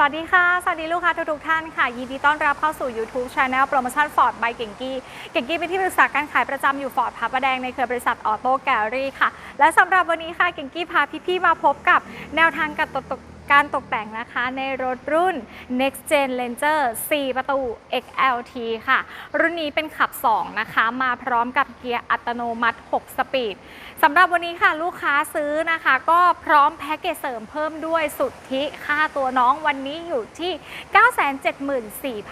สวัสดีค่ะ สวัสดีลูกค้าทุกๆท่านค่ะ ยินดีต้อนรับเข้าสู่ YouTube Channel โปรโมชั่น Ford by เก่งกี้ เก่งกี้เป็นที่ปรึกษาการขายประจำอยู่ Ford พระประแดงในเครือบริษัทออโต้แกลลี่ค่ะ และสำหรับวันนี้ค่ะ เก่งกี้พาพี่ๆมาพบกับแนวทางการตกต การตกแต่งนะคะในรถรุ่น Next Gen Ranger 4 ประตู XLT ค่ะ รุ่นนี้เป็นขับ 2 นะคะ มาพร้อมกับเกียร์อัตโนมัติ 6 สปีดสำหรับวันนี้ค่ะลูกค้าซื้อนะคะ ก็พร้อมแพ็กเกจเสริมเพิ่มด้วยสุทธิค่าตัวน้องวันนี้อยู่ที่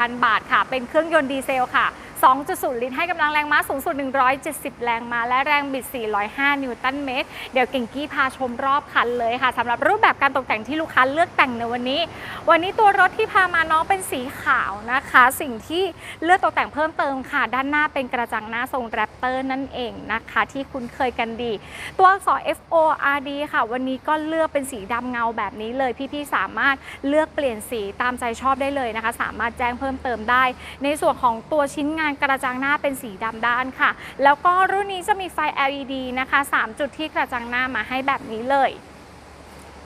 974,000 บาทค่ะ เป็นเครื่องยนต์ดีเซลค่ะ 2.0 ลิตรให้กำลังแรงม้าสูงสุด 170 แรงม้า และแรงบิด 405 นิวตันเมตร เดี๋ยวเก่งกี้พาชมรอบคันเลยค่ะสำหรับรูปแบบการตกแต่งที่ลูกค้าเลือกแต่งในวันนี้ วันนี้ตัวรถที่พามาน้องเป็นสีขาวนะคะ สิ่งที่เลือกตกแต่งเพิ่มเติมค่ะ ด้านหน้าเป็นกระจังหน้าทรงแรปเตอร์นั่นเองนะคะ ที่คุ้นเคยกันดี ตัวอักษร F O R D ค่ะ วันนี้ก็เลือกเป็นสีดำเงาแบบนี้เลย พี่ๆสามารถเลือกเปลี่ยนสีตามใจชอบได้เลยนะคะ สามารถแจ้งเพิ่มเติมได้ ในส่วนของตัวชิ้นงานกระจังหน้าเป็นสีดำด้านค่ะ แล้วก็รุ่นนี้จะมีไฟ LED นะคะ 3 จุดที่กระจังหน้ามาให้แบบนี้เลย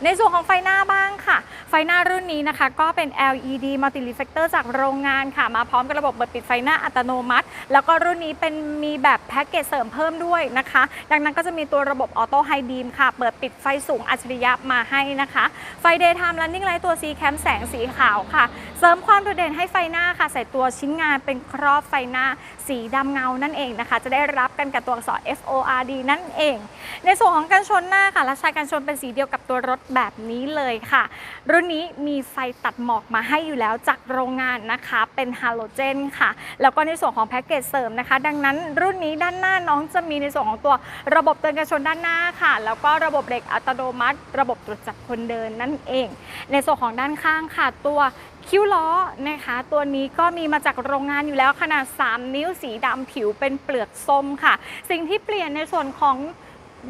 ในส่วนของไฟหน้าบ้างค่ะ ไฟหน้ารุ่นนี้นะคะ ก็เป็น LED Multi Reflector จากโรงงานค่ะ มาพร้อมกับระบบเปิดปิดไฟหน้าอัตโนมัติ แล้วก็รุ่นนี้เป็นมีแบบแพ็กเกจเสริมเพิ่มด้วยนะคะ ดังนั้นก็จะมีตัวระบบออโต้ไฮบีมค่ะ เปิดปิดไฟสูงอัจฉริยะมาให้นะคะ ไฟ Daytime Running Light ตัว C Cam แสงสีขาวค่ะ เสริมความโดดเด่นให้ไฟหน้าค่ะ ใส่ตัวชิ้นงานเป็นครอบไฟหน้าสีดำเงานั่นเองนะคะ จะได้รับกันกับตัวอักษร F O R D นั่นเอง ในส่วนของกันชนหน้าค่ะลักษณะกันชนเป็นสีเดียวกับตัวรถแบบนี้เลยค่ะ รุ่นนี้มีไฟตัดหมอกมาให้อยู่แล้วจากโรงงานนะคะ เป็นฮาโลเจนค่ะ แล้วก็ในส่วนของแพ็กเกจเสริมนะคะ ดังนั้นรุ่นนี้ด้านหน้าน้องจะมีในส่วนของตัวระบบเตือนกันชนด้านหน้าค่ะ แล้วก็ระบบเบรกอัตโนมัติ ระบบตรวจจับคนเดินนั่นเอง ในส่วนของด้านข้างค่ะตัวคิ้วล้อนะคะ ตัวนี้ก็มีมาจากโรงงานอยู่แล้วขนาด 3 นิ้วสีดำผิวเป็นเปลือกส้มค่ะ สิ่งที่เปลี่ยนในส่วนของ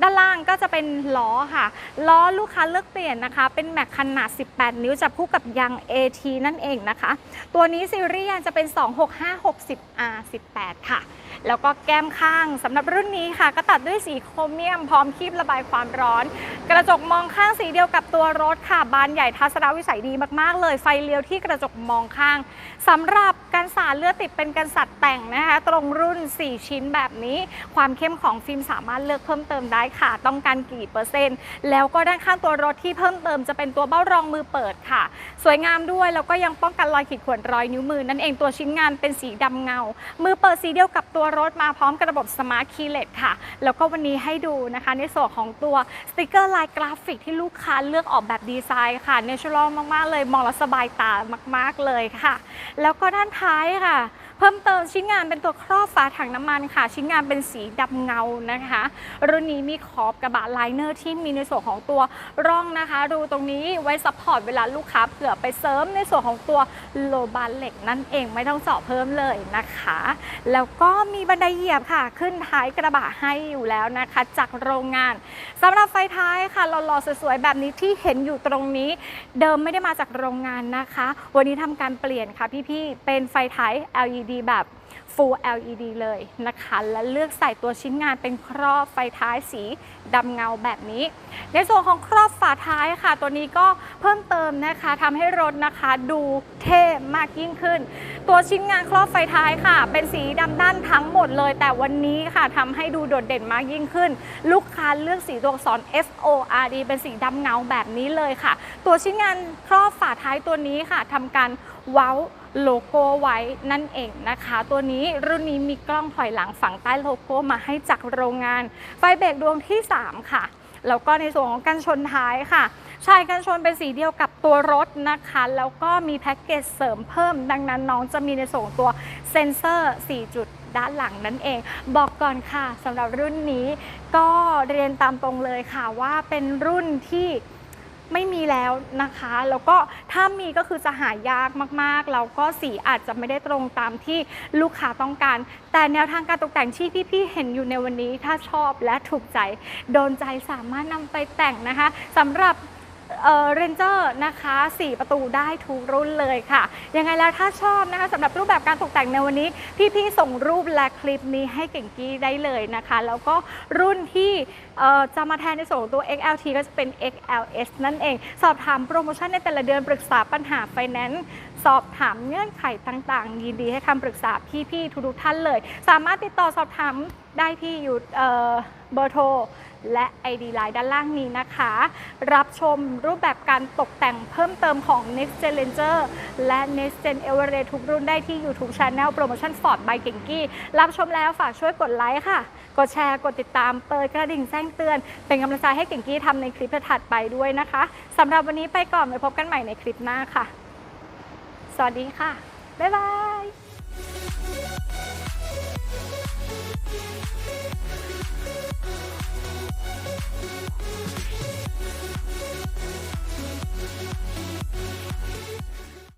ด้านล่างก็จะเป็นล้อค่ะ ล้อลูกค้าเลือกเปลี่ยนนะคะ เป็นแม็กขนาด 18 นิ้วจับคู่กับยาง AT นั่นเองนะคะ ตัวนี้ซีรีส์ยางจะเป็น 26560R18 ค่ะ แล้วก็แก้มข้างสำหรับรุ่นนี้ค่ะ ก็ตัดด้วยสีโครเมียม พร้อมคีบระบายความร้อน กระจกมองข้างสีเดียวกับตัวรถค่ะ บานใหญ่ทัศนวิสัยดีมากๆ เลย ไฟเลี้ยวที่กระจกมองข้างสำหรับกันสาดเลือดติดเป็นกันสัดแต่งนะคะ ตรงรุ่น 4 ชิ้นแบบนี้ ความเข้มของฟิล์มสามารถเลือกเพิ่มเติมได้ค่ะต้องการกี่เปอร์เซ็นต์ แล้วก็ด้านข้างตัวรถที่เพิ่มเติมจะเป็นตัวเบ้ารองมือเปิดค่ะ สวยงามด้วยแล้วก็ยังป้องกันรอยขีดข่วนรอยนิ้วมือ นั่นเองตัวชิ้นงานเป็นสีดำเงา มือเปิดสีเดียวกับตัวรถมาพร้อมกับระบบสมาร์ทคีย์เลสค่ะ แล้วก็วันนี้ให้ดูนะคะ ในส่วนของตัวสติกเกอร์ลายกราฟิกที่ลูกค้าเลือกออกแบบดีไซน์ค่ะเนเชอรัลมากๆเลยมองแล้วสบายตามาก ๆเลยค่ะ แล้วก็ด้านท้ายค่ะ เพิ่มเติมชิ้นงานเป็นตัวครอบฝาถังน้ำมันค่ะ ชิ้นงานเป็นสีดำเงานะคะ รุ่นนี้มีขอบกระบะไลเนอร์ที่มีในส่วนของตัวร่องนะคะ ดูตรงนี้ไว้ซัพพอร์ตเวลาลูกค้าเผื่อไปเสริมในส่วนของตัวโลบานเหล็กนั่นเองไม่ต้องเจาะเพิ่มเลยนะคะ แล้วก็มีบันไดเหยียบค่ะ ขึ้นท้ายกระบะให้อยู่แล้วนะคะ จากโรงงานสำหรับไฟท้ายค่ะหล่อๆสวยๆแบบนี้ที่เห็นอยู่ตรงนี้ เดิมไม่ได้มาจากโรงงานนะคะ วันนี้ทำการเปลี่ยนค่ะพี่ๆเป็นไฟท้าย LED แบบ Full LED เลยนะคะ และเลือกใส่ตัวชิ้นงานเป็นครอบไฟท้ายสีดำเงาแบบนี้ ในส่วนของครอบฝาท้ายค่ะ ตัวนี้ก็เพิ่มเติมนะคะทำให้รถนะคะดูเท่มากยิ่งขึ้น ตัวชิ้นงานครอบไฟท้ายค่ะ เป็นสีดำด้านทั้งหมดเลย แต่วันนี้ค่ะทำให้ดูโดดเด่นมากยิ่งขึ้น ลูกค้าเลือกสีตัวอักษร F O R D เป็นสีดำเงาแบบนี้เลยค่ะ ตัวชิ้นงานครอบฝาท้ายตัวนี้ค่ะทำการเว้า โลโก้ไว้นั่นเองนะคะ ตัวนี้รุ่นนี้มีกล้องถอยหลังฝังใต้โลโก้มาให้จากโรงงาน ไฟเบรกดวงที่ 3 ค่ะ แล้วก็ในส่วนของกันชนท้ายค่ะชายกันชนเป็นสีเดียวกับตัวรถนะคะ แล้วก็มีแพ็กเกจเสริมเพิ่ม ดังนั้นน้องจะมีในส่วนของตัวเซ็นเซอร์ 4 จุดด้านหลังนั่นเอง บอกก่อนค่ะสำหรับรุ่นนี้ก็เรียนตามตรงเลยค่ะว่าเป็นรุ่นที่ ไม่มีแล้วนะคะ แล้วก็ถ้ามีก็คือจะหายากมากๆ แล้วก็สีอาจจะไม่ได้ตรงตามที่ลูกค้าต้องการ แต่แนวทางการตกแต่งที่พี่ๆเห็นอยู่ในวันนี้ถ้าชอบและถูกใจ โดนใจสามารถนำไปแต่งนะคะสำหรับ เรนเจอร์นะคะ 4 ประตูได้ทุกรุ่นเลยค่ะ ยังไงแล้วถ้าชอบนะคะสำหรับรูปแบบการตกแต่งในวันนี้ พี่ๆส่งรูปและคลิปนี้ให้เก่งกี้ได้เลยนะคะ แล้วก็รุ่นที่จะมาแทนในส่วนของตัว XLT ก็จะเป็น XLS นั่นเอง สอบถามโปรโมชั่นในแต่ละเดือนปรึกษาปัญหาไฟแนนซ์ สอบถามเงื่อนไขต่างๆยินดีให้คำปรึกษาพี่ๆทุกๆท่านเลย สามารถติดต่อสอบถามได้ที่อยู่เบอร์โทรและ ID Line ด้านล่างนี้นะคะ รับชมรูปแบบการตกแต่งเพิ่มเติมของ Next Gen Ranger และ Next Gen Everest ทุกรุ่นได้ที่ YouTube Channel Promotion Ford by เก่งกี้รับชมแล้วฝากช่วยกดไลค์ค่ะ กดแชร์ กดติดตาม เปิดกระดิ่งแจ้งเตือน เป็นกำลังใจให้เก่งกี้ทำในคลิปถัดไปด้วยนะคะสำหรับวันนี้ไปก่อนไว้พบกันใหม่ในคลิปหน้าค่ะ สวัสดีค่ะ บ๊ายบาย